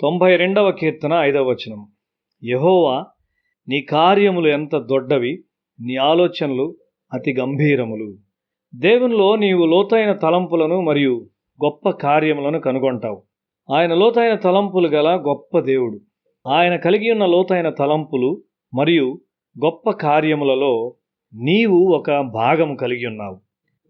తొంభై రెండవ కీర్తన ఐదవ వచనం. యహోవా నీ కార్యములు ఎంత దొడ్డవి నీ ఆలోచనలు అతి గంభీరములు. దేవునిలో నీవు లోతైన తలంపులను మరియు గొప్ప కార్యములను కనుగొంటావు. ఆయన లోతైన తలంపులు గల గొప్ప దేవుడు. ఆయన కలిగి ఉన్న లోతైన తలంపులు మరియు గొప్ప కార్యములలో నీవు ఒక భాగము కలిగి ఉన్నావు.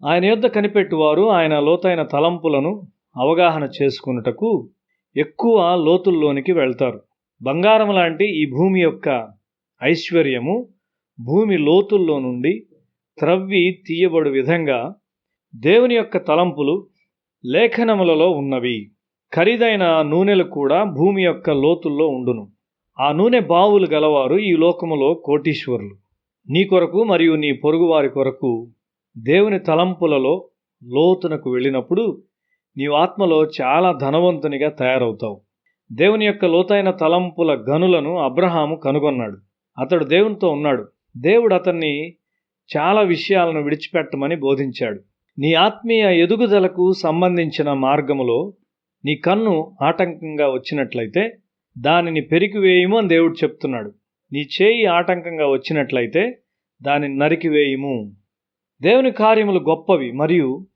ఆయన యొద్ద కనిపెట్టువారు ఆయన లోతైన తలంపులను అవగాహన చేసుకున్నటకు ఎక్కువ లోతుల్లోనికి వెళ్తారు. బంగారం లాంటి ఈ భూమి యొక్క ఐశ్వర్యము భూమి లోతుల్లో నుండి త్రవ్వి తీయబడు విధంగా దేవుని యొక్క తలంపులు లేఖనములలో ఉన్నవి. ఖరీదైన నూనెలు కూడా భూమి యొక్క లోతుల్లో ఉండును. ఆ నూనె బావులు గలవారు ఈ లోకములో కోటీశ్వరులు. నీ కొరకు మరియు నీ పొరుగువారి కొరకు దేవుని తలంపులలో లోతునకు వెళ్ళినప్పుడు నీవు ఆత్మలో చాలా ధనవంతునిగా తయారవుతావు. దేవుని యొక్క లోతైన తలంపుల గనులను అబ్రహాము కనుగొన్నాడు. అతడు దేవునితో ఉన్నాడు. దేవుడు అతన్ని చాలా విషయాలను విడిచిపెట్టమని బోధించాడు. నీ ఆత్మీయ ఎదుగుదలకు సంబంధించిన మార్గములో నీ కన్ను ఆటంకంగా వచ్చినట్లయితే దానిని పెరికివేయము అని దేవుడు చెప్తున్నాడు. నీ చేయి ఆటంకంగా వచ్చినట్లయితే దానిని నరికివేయము. దేవుని కార్యములు గొప్పవి మరియు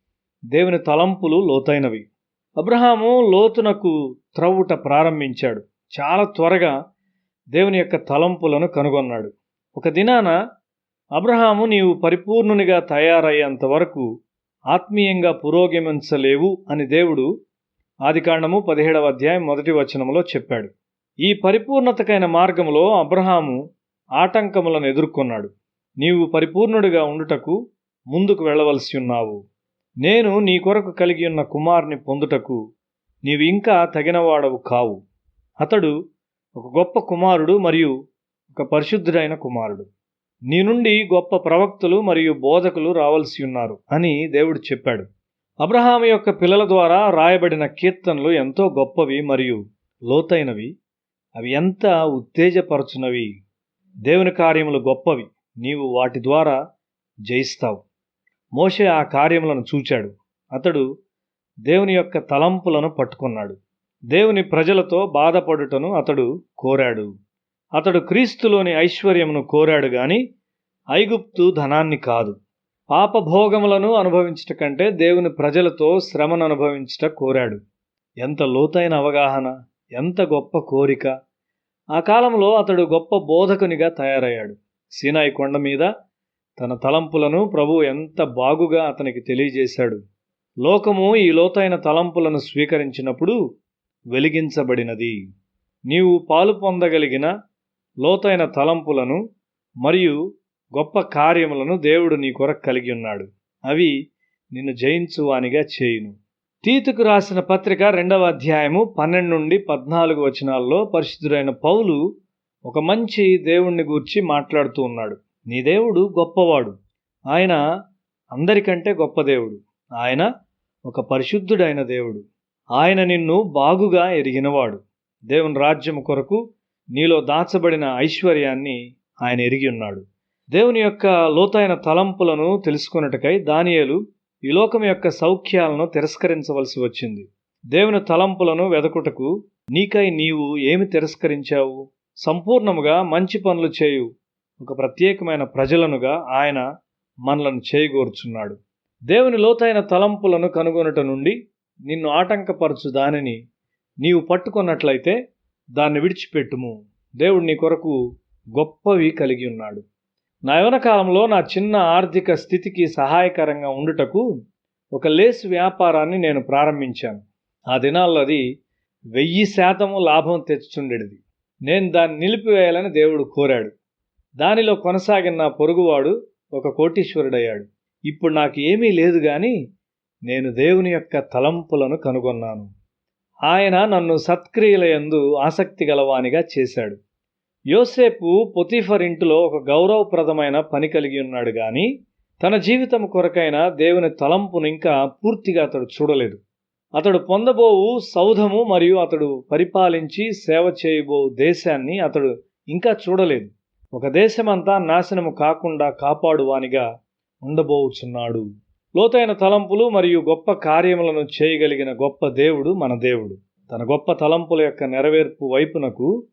దేవుని తలంపులు లోతైనవి. అబ్రహాము లోతునకు త్రవ్వుట ప్రారంభించాడు. చాలా త్వరగా దేవుని యొక్క తలంపులను కనుగొన్నాడు. ఒక దినాన అబ్రహాము నీవు పరిపూర్ణునిగా తయారయ్యేంత వరకు ఆత్మీయంగా పురోగమించలేవు అని దేవుడు ఆదికాండము పదిహేడవ అధ్యాయం మొదటి వచనంలో చెప్పాడు. ఈ పరిపూర్ణతకైన మార్గంలో అబ్రహాము ఆటంకములను ఎదుర్కొన్నాడు. నీవు పరిపూర్ణుడిగా ఉండుటకు ముందుకు వెళ్ళవలసి ఉన్నావు. నేను నీ కొరకు కలిగి ఉన్న కుమారుని పొందుటకు నీవు ఇంకా తగినవాడవు కావు. అతడు ఒక గొప్ప కుమారుడు మరియు ఒక పరిశుద్ధుడైన కుమారుడు. నీ నుండి గొప్ప ప్రవక్తలు మరియు బోధకులు రావాల్సి ఉన్నారు అని దేవుడు చెప్పాడు. అబ్రహాము యొక్క పిల్లల ద్వారా రాయబడిన కీర్తనలు ఎంతో గొప్పవి మరియు లోతైనవి. అవి ఎంత ఉత్తేజపరచునవి. దేవుని కార్యములు గొప్పవి. నీవు వాటి ద్వారా జయిస్తావు. మోషే ఆ కార్యములను చూచాడు. అతడు దేవుని యొక్క తలంపులను పట్టుకున్నాడు. దేవుని ప్రజలతో బాధపడుటను అతడు కోరాడు. అతడు క్రీస్తులోని ఐశ్వర్యమును కోరాడు గాని ఐగుప్తు ధనాన్ని కాదు. పాపభోగములను అనుభవించట కంటే దేవుని ప్రజలతో శ్రమను అనుభవించట కోరాడు. ఎంత లోతైన అవగాహన ఎంత గొప్ప కోరిక! ఆ కాలంలో అతడు గొప్ప బోధకునిగా తయారయ్యాడు. సీనాయి కొండ మీద తన తలంపులను ప్రభు ఎంత బాగుగా అతనికి తెలియజేశాడు. లోకము ఈ లోతైన తలంపులను స్వీకరించినప్పుడు వెలిగించబడినది. నీవు పాలు పొందగలిగిన లోతైన తలంపులను మరియు గొప్ప కార్యములను దేవుడు నీ కొరకు కలిగి ఉన్నాడు. అవి నిన్ను జయించువానిగా చేయును. తీతుకు రాసిన పత్రిక రెండవ అధ్యాయము పన్నెండు నుండి పద్నాలుగు వచనాల్లో పరిశుద్ధుడైన పౌలు ఒక మంచి దేవుణ్ణి గూర్చి మాట్లాడుతూ ఉన్నాడు. నీ దేవుడు గొప్పవాడు. ఆయన అందరికంటే గొప్ప దేవుడు. ఆయన ఒక పరిశుద్ధుడైన దేవుడు. ఆయన నిన్ను బాగుగా ఎరిగినవాడు. దేవుని రాజ్యం కొరకు నీలో దాచబడిన ఐశ్వర్యాన్ని ఆయన ఎరిగి ఉన్నాడు. దేవుని యొక్క లోతైన తలంపులను తెలుసుకున్నట్టుకై దానియేలు ఈ లోకం యొక్క సౌఖ్యాలను తిరస్కరించవలసి వచ్చింది. దేవుని తలంపులను వెదకుటకు నీకై నీవు ఏమి తిరస్కరించావు? సంపూర్ణముగా మంచి పనులు చేయు ఒక ప్రత్యేకమైన ప్రజలనుగా ఆయన మనలను చేయగోర్చున్నాడు. దేవుని లోతైన తలంపులను కనుగొనుట నుండి నిన్ను ఆటంకపరచు దానిని నీవు పట్టుకున్నట్లయితే దాన్ని విడిచిపెట్టుము. దేవుడు నీ కొరకు గొప్పవి కలిగి ఉన్నాడు. నా యవన కాలంలో నా చిన్న ఆర్థిక స్థితికి సహాయకరంగా ఉండుటకు ఒక లేస్ వ్యాపారాన్ని నేను ప్రారంభించాను. ఆ దినాల్లో అది వెయ్యి శాతము లాభం తెచ్చుండేది నేను దాన్ని నిలిపివేయాలని దేవుడు కోరాడు. దానిలో కొనసాగిన నా పొరుగువాడు ఒక కోటీశ్వరుడయ్యాడు. ఇప్పుడు నాకు ఏమీ లేదు కానీ నేను దేవుని యొక్క తలంపులను కనుగొన్నాను. ఆయన నన్ను సత్క్రియలయందు ఆసక్తి గలవానిగా చేశాడు. యోసేపు పొతిఫర్ ఇంటిలో ఒక గౌరవప్రదమైన పని కలిగి ఉన్నాడు కానీ తన జీవితం కొరకైన దేవుని తలంపును ఇంకా పూర్తిగా అతడు చూడలేదు. అతడు పొందబోవు సౌధము మరియు అతడు పరిపాలించి సేవ చేయబో దేశాన్ని అతడు ఇంకా చూడలేదు. ఒక దేశమంతా నాశనము కాకుండా కాపాడువానిగా ఉండబోచున్నాడు. లోతైన తలంపులు మరియు గొప్ప కార్యములను చేయగలిగిన గొప్ప దేవుడు మన దేవుడు. తన గొప్ప తలంపుల యొక్క నెరవేర్పు వైపునకు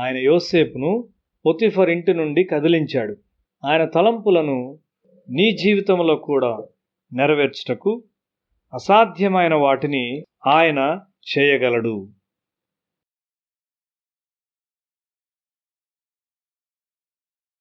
ఆయన యోసేపును పొతిఫర్ ఇంటి నుండి కదిలించాడు. ఆయన తలంపులను నీ జీవితంలో కూడా నెరవేర్చుటకు అసాధ్యమైన వాటిని ఆయన చేయగలడు.